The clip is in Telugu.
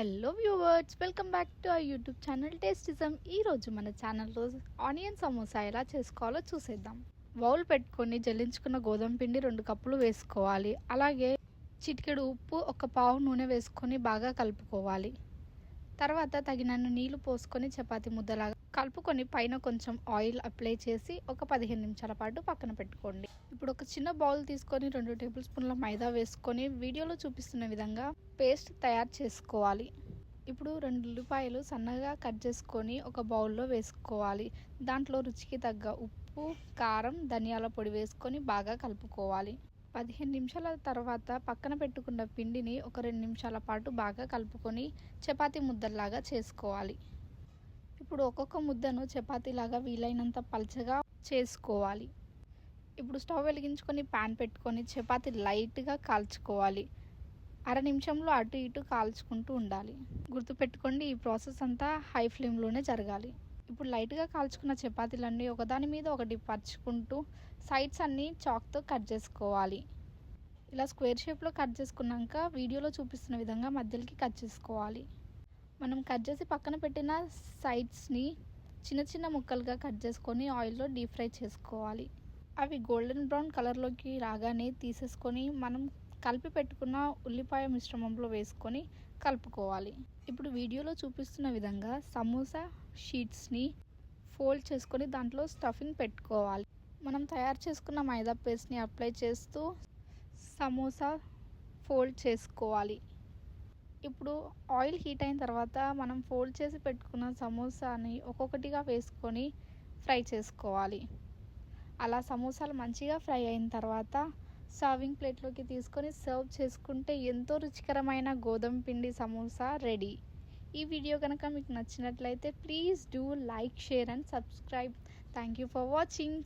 Hello viewers welcome back to our YouTube channel Tastyism. ఈరోజు మన ఛానల్లో ఆనియన్ సమోసా ఎలా చేసుకోవాలో చూసేద్దాం. బౌల్ పెట్టుకొని జల్లించుకున్న గోధుమ పిండి రెండు కప్పులు వేసుకోవాలి. అలాగే చిటికెడు ఉప్పు ఒక పావు నూనె వేసుకొని బాగా కలుపుకోవాలి. తర్వాత తగినన్ని నీళ్ళు పోసుకొని చపాతి ముద్దలాగా కలుపుకొని పైన కొంచెం ఆయిల్ అప్లై చేసి ఒక పదిహేను నిమిషాల పాటు పక్కన పెట్టుకోండి. ఇప్పుడు ఒక చిన్న బౌల్ తీసుకొని రెండు టేబుల్ స్పూన్ల మైదా వేసుకొని వీడియోలో చూపిస్తున్న విధంగా పేస్ట్ తయారు చేసుకోవాలి. ఇప్పుడు రెండు ఉల్లిపాయలు సన్నగా కట్ చేసుకొని ఒక బౌల్లో వేసుకోవాలి. దాంట్లో రుచికి తగ్గ ఉప్పు కారం ధనియాల పొడి వేసుకొని బాగా కలుపుకోవాలి. పదిహేను నిమిషాల తర్వాత పక్కన పెట్టుకున్న పిండిని ఒక రెండు నిమిషాల పాటు బాగా కలుపుకొని చపాతీ ముద్దలాగా చేసుకోవాలి. ఇప్పుడు ఒక్కొక్క ముద్దను చపాతీలాగా వీలైనంత పలచగా చేసుకోవాలి. ఇప్పుడు స్టవ్ వెలిగించుకొని ప్యాన్ పెట్టుకొని చపాతీ లైట్గా కాల్చుకోవాలి. అర నిమిషంలో అటు ఇటు కాల్చుకుంటూ ఉండాలి. గుర్తుపెట్టుకోండి ఈ ప్రాసెస్ అంతా హై ఫ్లేమ్లోనే జరగాలి. ఇప్పుడు లైట్గా కాల్చుకున్న చపాతీలన్నీ ఒకదాని మీద ఒకటి పరుచుకుంటూ సైడ్స్ అన్నీ చాక్తో కట్ చేసుకోవాలి. ఇలా స్క్వేర్ షేప్లో కట్ చేసుకున్నాక వీడియోలో చూపిస్తున్న విధంగా మధ్యలోకి కట్ చేసుకోవాలి. మనం కట్ చేసి పక్కన పెట్టిన సైడ్స్ని చిన్న చిన్న ముక్కలుగా కట్ చేసుకొని ఆయిల్లో డీప్ ఫ్రై చేసుకోవాలి. అవి గోల్డెన్ బ్రౌన్ కలర్లోకి రాగానే తీసేసుకొని మనం కలిపి పెట్టుకున్న ఉల్లిపాయ మిశ్రమంలో వేసుకొని కలుపుకోవాలి. ఇప్పుడు వీడియోలో చూపిస్తున్న విధంగా సమోసా షీట్స్ని ఫోల్డ్ చేసుకొని దాంట్లో స్టఫింగ్ పెట్టుకోవాలి. మనం తయారు చేసుకున్న మైదా పేస్ట్ని అప్లై చేస్తూ సమోసా ఫోల్డ్ చేసుకోవాలి. ఇప్పుడు ఆయిల్ హీట్ అయిన తర్వాత మనం ఫోల్డ్ చేసి పెట్టుకున్న సమోసాని ఒక్కొక్కటిగా వేసుకొని ఫ్రై చేసుకోవాలి. అలా సమోసాలు మంచిగా ఫ్రై అయిన తర్వాత సర్వింగ్ ప్లేట్లోకి తీసుకొని సర్వ్ చేసుకుంటే ఎంతో రుచికరమైన గోధుమ పిండి సమోసా రెడీ. ఈ వీడియో కనుక మీకు నచ్చినట్లయితే please do like share and subscribe. Thank you for watching.